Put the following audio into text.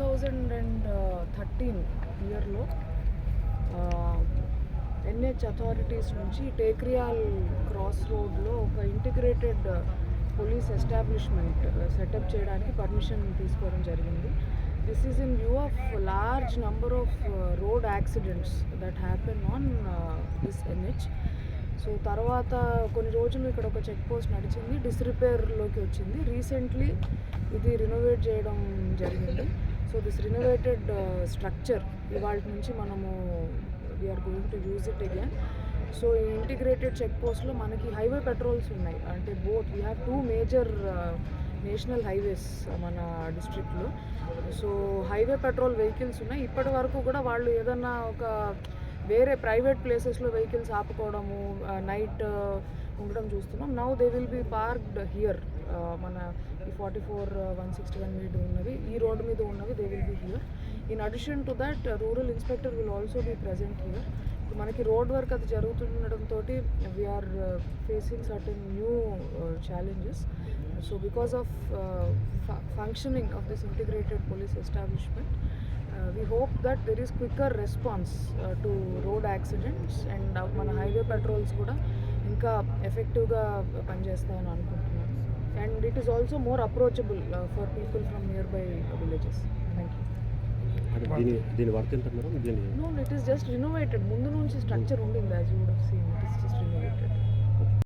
Thousand and thirteen ఇయర్లో NH authorities నుంచి Tekriyal cross రోడ్లో ఒక ఇంటిగ్రేటెడ్ పోలీస్ ఎస్టాబ్లిష్మెంట్ సెటప్ చేయడానికి పర్మిషన్ తీసుకోవడం జరిగింది. This is in view of large number of road accidents that happen on this NH so తర్వాత కొన్ని రోజులు ఇక్కడ ఒక చెక్ పోస్ట్ నడిచింది డిస్రిపేర్లోకి వచ్చింది. రీసెంట్లీ ఇది రినోవేట్ చేయడం జరిగింది. సో దిస్ రినోవేటెడ్ స్ట్రక్చర్ ఇవాళ నుంచి మనము we are going to use it again so ఈ ఇంటిగ్రేటెడ్ చెక్ పోస్ట్లో మనకి హైవే పెట్రోల్స్ ఉన్నాయి. అంటే both we have two major national highways మన డిస్ట్రిక్ట్లో సో హైవే పెట్రోల్ వెహికల్స్ ఉన్నాయి. ఇప్పటి వరకు కూడా వాళ్ళు ఏదన్నా ఒక వేరే ప్రైవేట్ ప్లేసెస్లో వెహికల్స్ ఆపుకోవడము uh, నైట్ uh, ఉండడం చూస్తున్నాం. Now they will be parked here మన ఈ forty four one sixty one మీద ఉన్నవి ఈ రోడ్డు మీద ఉన్నవి they will be here in addition to that rural inspector will also be present here మనకి రోడ్ వర్క్ అది జరుగుతుండటంతో we are facing certain new challenges so because of functioning of this integrated police establishment we hope that there is quicker response to road accidents and మన highway patrols కూడా ఇంకా ఎఫెక్టివ్గా పనిచేస్తాయని అనుకుంటున్నాను and it is also more approachable for people from nearby villages thank you దీని worth ఎంత madam? No it is just renovated ముందు నుంచి స్ట్రక్చర్ ఉండింది as you would seen it is just renovated